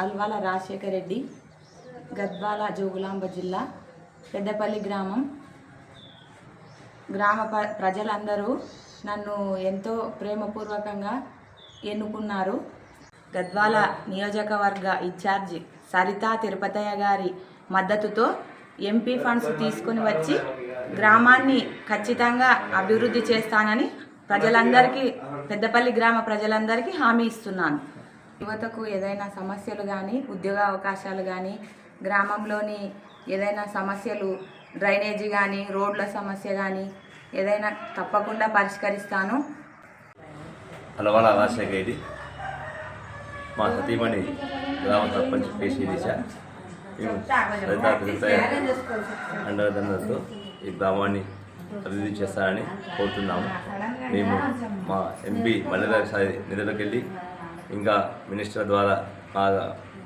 అల్వాల రాజశేఖర రెడ్డి గద్వాల జోగులాంబ జిల్లా పెద్దపల్లి గ్రామం. గ్రామ ప- ప్రజలందరూ నన్ను ఎంతో ప్రేమపూర్వకంగా ఎన్నుకున్నారు. గద్వాల నియోజకవర్గ ఇన్ఛార్జి సరితా తిరుపతయ్య గారి మద్దతుతో ఎంపీ ఫండ్స్ తీసుకొని వచ్చి గ్రామాన్ని ఖచ్చితంగా అభివృద్ధి చేస్తానని ప్రజలందరికీ పెద్దపల్లి గ్రామ ప్రజలందరికీ హామీ ఇస్తున్నాను. యువతకు ఏదైనా సమస్యలు కానీ ఉద్యోగ అవకాశాలు కానీ గ్రామంలోని ఏదైనా సమస్యలు డ్రైనేజీ కానీ రోడ్ల సమస్య కానీ ఏదైనా తప్పకుండా పరిష్కరిస్తాను. అలవాల రాజశేఖర రెడ్డి. మా సతీమణి గ్రామ సర్పంచ్ పేషి దిశ. మేము రైతా అండదండలతో ఈ గ్రామాన్ని అభివృద్ధి చేస్తారని కోరుతున్నాము. మేము మా ఎంపీ మల్లెదారి సాయి నిధులకు వెళ్ళి ఇంకా మినిస్టర్ ద్వారా మా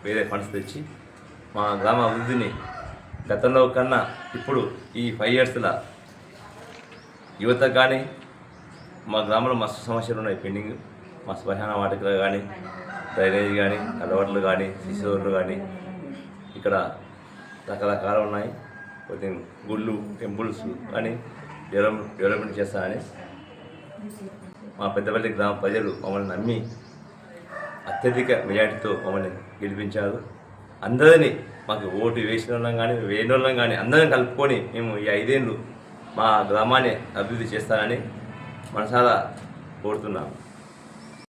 వేరే ఫండ్స్ తెచ్చి మా గ్రామ అభివృద్ధిని గతంలో కన్నా ఇప్పుడు ఈ ఫైవ్ ఇయర్స్లో యువత కానీ మా గ్రామంలో మస్తు సమస్యలు ఉన్నాయి. పెండింగ్ మా శ్మశాన వాటికలు కానీ డ్రైనేజ్ కానీ అలవాట్లు కానీ శిశువులు కానీ ఇక్కడ రకరకాలు ఉన్నాయి. కొన్ని గుళ్ళు టెంపుల్స్ కానీ డెవలప్ డెవలప్మెంట్ చేస్తానని మా పెద్దపల్లి గ్రామ ప్రజలు మమ్మల్ని నమ్మి అత్యధిక మెజార్టీతో మమ్మల్ని గెలిపించారు. అందరినీ మాకు ఓటు వేసిన వాళ్ళం కానీ వేయని వాళ్ళం కానీ అందరిని కలుపుకొని మేము ఈ ఐదేళ్ళు మా గ్రామాన్ని అభివృద్ధి చేస్తానని మనసారా కోరుతున్నాము